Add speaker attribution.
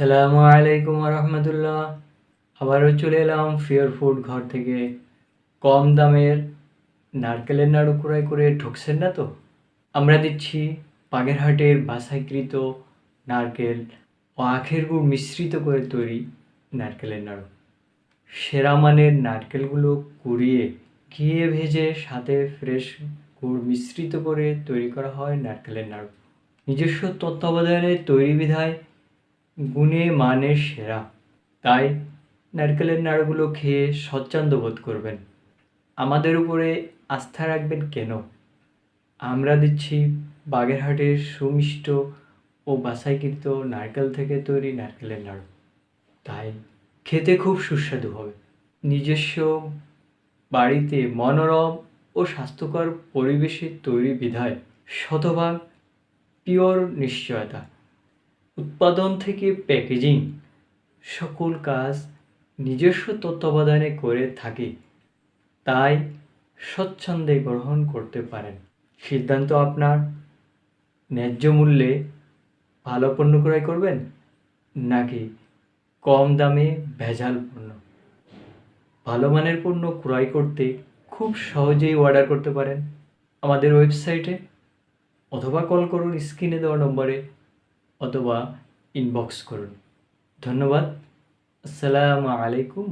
Speaker 1: সালামু আলাইকুম রহমতুল্লাহ আবারও চলে এলাম ফিয়ার ফুড ঘর থেকে। কম দামের নারকেলের নাড়ু ক্রয় করে ঠকছেন না তো? আমরা দিচ্ছি বাগেরহাটের বাসাইকৃত নারকেল ও আখের গুড় মিশ্রিত করে তৈরি নারকেলের নাড়ু। সেরা মানের নারকেলগুলো কুড়িয়ে ঘিয়ে ভেজে সাথে ফ্রেশ গুড় মিশ্রিত করে তৈরি করা হয় নারকেলের নাড়ু। নিজস্ব তত্ত্বাবধানে তৈরি বিধায় গুণে মানে সেরা। তাই নারকেলের নাড়ুগুলো খেয়ে স্বচ্ছন্দ বোধ করবেন। আমাদের উপরে আস্থা রাখবেন কেন? আমরা দিচ্ছি বাগেরহাটের সুমিষ্ট ও বাছাইকৃত নারকেল থেকে তৈরি নারকেলের নাড়ু। তাই খেতে খুব সুস্বাদু হবে। নিজস্ব বাড়িতে মনোরম ও স্বাস্থ্যকর পরিবেশে তৈরি বিধায় শতভাগ পিওর নিশ্চয়তা। উৎপাদন থেকে প্যাকেজিং, সকল কাজ নিজস্ব তত্ত্বাবধানে করে থাকি, তাই স্বচ্ছন্দে গ্রহণ করতে পারেন। সিদ্ধান্ত আপনার। ন্যায্য মূল্যে ভালো পণ্য ক্রয় করবেন, নাকি কম দামে ভেজাল পণ্য? ভালো মানের পণ্য ক্রয় করতে খুব সহজেই অর্ডার করতে পারেন আমাদের ওয়েবসাইটে অথবা কল করুন স্ক্রিনে দেওয়া নম্বরে অথবা ইনবক্স করুন। ধন্যবাদ। আসসালামু আলাইকুম